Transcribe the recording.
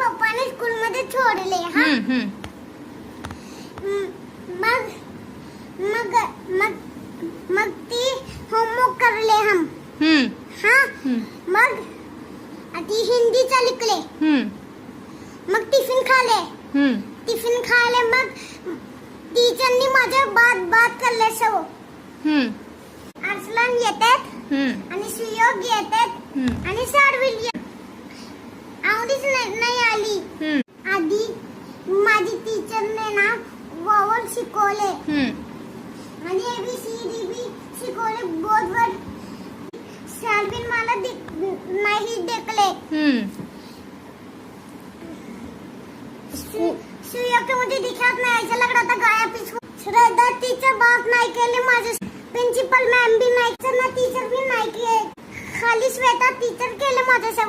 आणि पप्पाने स्कूल मध्ये सोडले हा. हम्म, हम्म. म- मग मग मग मग ती होमवर्क करले हम. हम्म, हा? हम्म, मग ती हिंदीचा लिखले. हम्म, मग टिफ़िन खाले. हम्म. टिफ़िन खाले मग टीचरनी माझ्या बात बात करले सव हम्म, अर्सलन येतात हम्म, आणि सुयोग येतात हम्म, आणि साडविल येत आवडीच नाही नाही हम्म, आधी माझी टीचरने ना वॉवल शिकवले. हम्म. आणि एबीसीडी बी शिकवले बोर्डवर शालविन मला दिक- नाही देखले. हम्म. सुयोग के मुझे दिखत नाही ऐसा लग रहा था गायब श्रद्धा टीचर बात नाही केले. माझे प्रिन्सिपल मॅम भी नाही टीचर भी नाही केले. खाली श्वेता टीचर केले माझ्यासोबत